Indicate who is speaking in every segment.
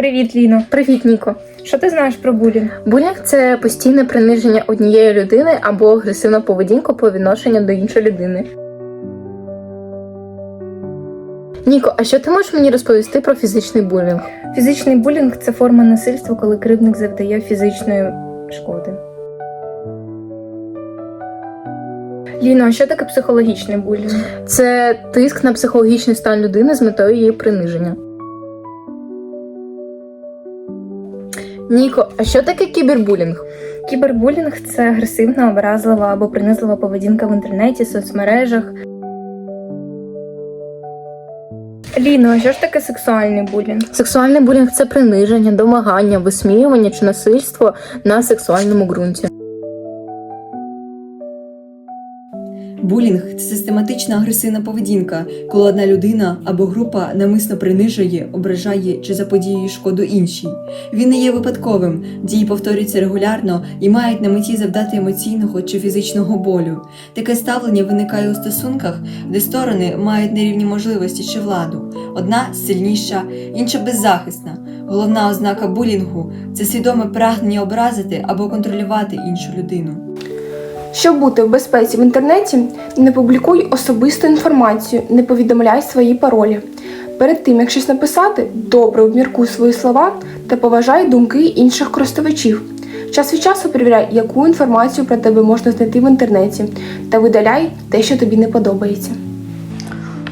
Speaker 1: Привіт, Ліно.
Speaker 2: Привіт, Ніко.
Speaker 1: Що ти знаєш про булінг?
Speaker 2: Булінг це постійне приниження однієї людини або агресивна поведінка по відношенню до іншої людини. Ніко, а що ти можеш мені розповісти про фізичний булінг?
Speaker 1: Фізичний булінг це форма насильства, коли кривдник завдає фізичної шкоди. Ліно, а що таке психологічний булінг?
Speaker 2: Це тиск на психологічний стан людини з метою її приниження. Ніко, а що таке кібербулінг?
Speaker 1: Кібербулінг це агресивна, образлива або принизлива поведінка в інтернеті, соцмережах. Ліно, а що ж таке сексуальний булінг?
Speaker 2: Сексуальний булінг це приниження, домагання, висміювання чи насильство на сексуальному ґрунті.
Speaker 3: Булінг це систематична агресивна поведінка, коли одна людина або група намисно принижує, ображає чи заподіює шкоду іншій. Він не є випадковим, дії повторюються регулярно і мають на меті завдати емоційного чи фізичного болю. Таке ставлення виникає у стосунках, де сторони мають нерівні можливості чи владу. Одна сильніша, інша беззахисна. Головна ознака булінгу це свідоме прагнення образити або контролювати іншу людину.
Speaker 4: Щоб бути в безпеці в інтернеті, не публікуй особисту інформацію, не повідомляй свої паролі. Перед тим, як щось написати, добре обміркуй свої слова та поважай думки інших користувачів. Час від часу перевіряй, яку інформацію про тебе можна знайти в інтернеті, та видаляй те, що тобі не подобається.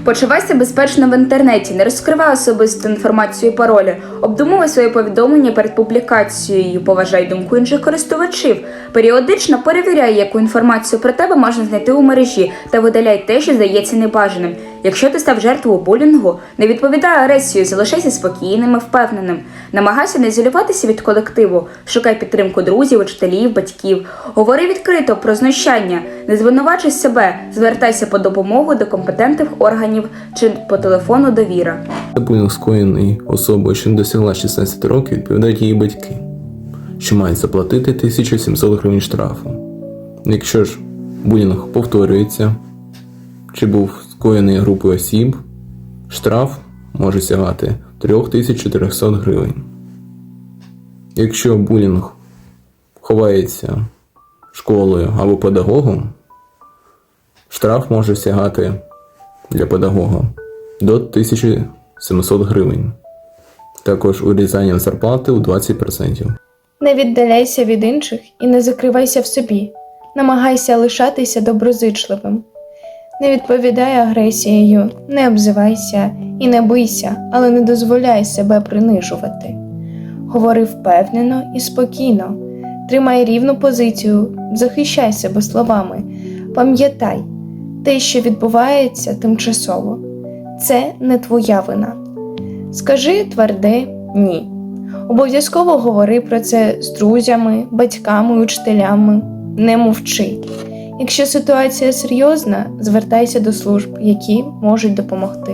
Speaker 5: Почувайся безпечно в інтернеті, не розкривай особисту інформацію і паролі, обдумуй своє повідомлення перед публікацією, поважай думку інших користувачів. Періодично перевіряй, яку інформацію про тебе можна знайти у мережі та видаляй те, що здається небажаним. Якщо ти став жертвою булінгу, не відповідай агресію, залишайся спокійним і впевненим. Намагайся не ізолюватися від колективу, шукай підтримку друзів, учителів, батьків. Говори відкрито про знущання, не звинувачуй себе, звертайся по допомогу до компетентних органів чи по телефону довіра.
Speaker 6: Булінг скоєний особою, що не досягла 16 років, відповідають її батьки, що мають заплатити 1700 гривень штрафу. Якщо ж булінг повторюється, чи був скоєний групою осіб, штраф може сягати 3400 гривень. Якщо булінг ховається школою або педагогом, штраф може сягати для педагога до 1700 гривень. Також урізання зарплати у 20%.
Speaker 4: Не віддаляйся від інших і не закривайся в собі. Намагайся лишатися доброзичливим. Не відповідай агресією, не обзивайся і не бийся, але не дозволяй себе принижувати. Говори впевнено і спокійно, тримай рівну позицію, захищай себе словами. Пам'ятай, те, що відбувається тимчасово, це не твоя вина. Скажи тверде ні. Обов'язково говори про це з друзями, батьками, учителями. Не мовчи. Якщо ситуація серйозна, звертайся до служб, які можуть допомогти.